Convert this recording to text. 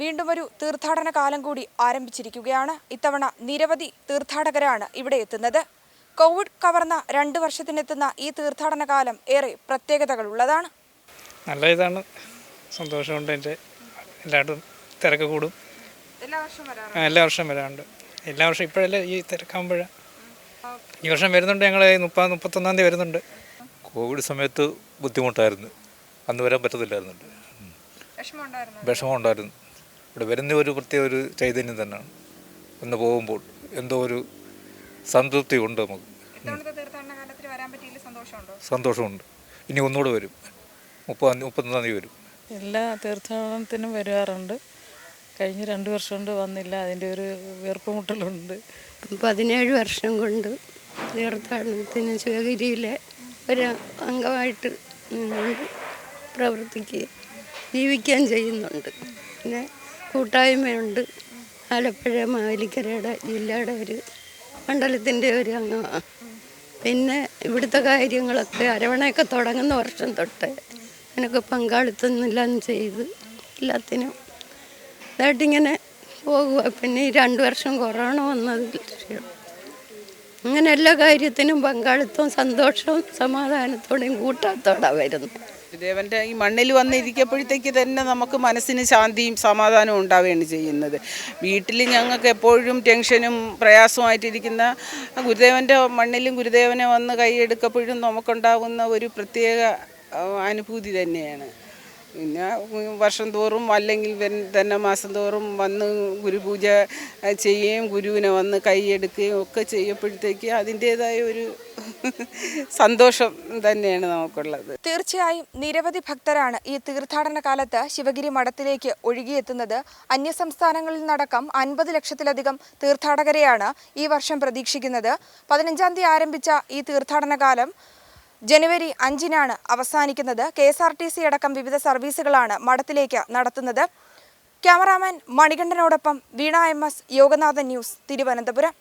വീണ്ടും ഒരു തീർത്ഥാടന കാലം കൂടി ആരംഭിച്ചിരിക്കുകയാണ്. ഇത്തവണ നിരവധി തീർത്ഥാടകരാണ് ഇവിടെ എത്തുന്നത്. കോവിഡ് കവർന്ന രണ്ട് വർഷത്തിനെത്തുന്ന ഈ തീർത്ഥാടന കാലം ഏറെ പ്രത്യേകതകളുള്ളതാണ്. നല്ല ഇതാണ്. സന്തോഷമുണ്ട് എന്റെ എല്ലായിടും തിരക്ക് കൂടും. എല്ലാ വർഷം വരാറുണ്ട്. എല്ലാ വർഷം ഇപ്പോഴല്ലേ ഈ തിരക്കാകുമ്പോഴാണ് ഈ വർഷം വരുന്നുണ്ട് ഞങ്ങൾ മുപ്പത് മുപ്പത്തൊന്നാം തീയതി വരുന്നുണ്ട്. കോവിഡ് സമയത്ത് ബുദ്ധിമുട്ടായിരുന്നു. അന്ന് വരാൻ പറ്റത്തില്ലായിരുന്നുണ്ട്. ഉം. വിഷമം ഉണ്ടായിരുന്നു ഇവിടെ വരുന്ന ഒരു പ്രത്യേക ഒരു ചൈതന്യം തന്നെയാണ്. ഒന്ന് പോകുമ്പോൾ എന്തോ ഒരു സംതൃപ്തി ഉണ്ട് നമുക്ക്. സന്തോഷമുണ്ടോ? സന്തോഷമുണ്ട്. ഇനി ഒന്നുകൂടെ വരും. മുപ്പതാം മുപ്പത്തൊന്നാം തീയതി വരും. എല്ലാ തീർത്ഥാടനത്തിനും വരാറുണ്ട്. കഴിഞ്ഞ രണ്ട് വർഷം കൊണ്ട് വന്നില്ല അതിന്റെ ഒരു വീർപ്പുമുട്ടലുണ്ട്. പതിനേഴ് വർഷം കൊണ്ട് തീർത്ഥാടനത്തിന് ശിവഗിരിയിലെ ഒരു അംഗമായിട്ട് നിന്നുകൊണ്ട് ജീവിക്കുകയും ചെയ്യുന്നുണ്ട്. പിന്നെ കൂട്ടായ്മയുണ്ട്. ആലപ്പുഴ മാവേലിക്കരയുടെ ജില്ലയുടെ ഒരു മണ്ഡലത്തിന്റെ ഒരു അംഗമാണ്. പിന്നെ ഇവിടുത്തെ കാര്യങ്ങളൊക്കെ അരവണയൊക്കെ തുടങ്ങുന്ന വർഷം തൊട്ട് അതിനൊക്കെ പങ്കാളിത്തം എല്ലാം ചെയ്ത് എല്ലാത്തിനും ഇതായിട്ടിങ്ങനെ പോകുക പിന്നെ ഈ രണ്ട് വർഷം കൊറോണ വന്നതിൽ അങ്ങനെ എല്ലാ കാര്യത്തിനും പങ്കാളിത്തവും സന്തോഷവും സമാധാനത്തോടെയും കൂട്ടാത്തോടെ വരുന്നു ദേവന്റെ ഈ മണ്ണിൽ വന്നിരിക്കപ്പോഴത്തേക്ക് തന്നെ നമുക്ക് മനസ്സിന് ശാന്തിയും സമാധാനവും ഉണ്ടാവുകയാണ് ചെയ്യുന്നത്. വീട്ടിൽ ഞങ്ങൾക്ക് എപ്പോഴും ടെൻഷനും പ്രയാസമായിട്ടിരിക്കുന്ന ഗുരുദേവന്റെ മണ്ണിലും ഗുരുദേവനെ വന്ന് കൈയെടുക്കപ്പോഴും നമുക്കുണ്ടാകുന്ന ഒരു പ്രത്യേക അനുഭൂതി തന്നെയാണ്. പിന്നെ വർഷം തോറും അല്ലെങ്കിൽ തന്നെ മാസം തോറും വന്ന് ഗുരുപൂജ ചെയ്യുകയും ഗുരുവിനെ വന്ന് കൈയെടുക്കുകയും ഒക്കെ ചെയ്യുമ്പോഴത്തേക്ക് അതിന്റേതായ ഒരു സന്തോഷം തന്നെയാണ് നമുക്കുള്ളത്. തീർച്ചയായും നിരവധി ഭക്തരാണ് ഈ തീർത്ഥാടന കാലത്ത് ശിവഗിരി മഠത്തിലേക്ക് ഒഴുകിയെത്തുന്നത്. അന്യസംസ്ഥാനങ്ങളിൽ നടക്കം അൻപത് ലക്ഷത്തിലധികം തീർത്ഥാടകരെയാണ് ഈ വർഷം പ്രതീക്ഷിക്കുന്നത്. പതിനഞ്ചാം തീയതി ആരംഭിച്ച ഈ തീർത്ഥാടന കാലം ജനുവരി അഞ്ചിനാണ് അവസാനിക്കുന്നത്. K S R T C അടക്കം വിവിധ സർവീസുകളാണ് മഠത്തിലേക്ക് നടത്തുന്നത്. Cameraman മണികണ്ഠനോടൊപ്പം Veena M S Yoganathan news Thiruvananthapuram.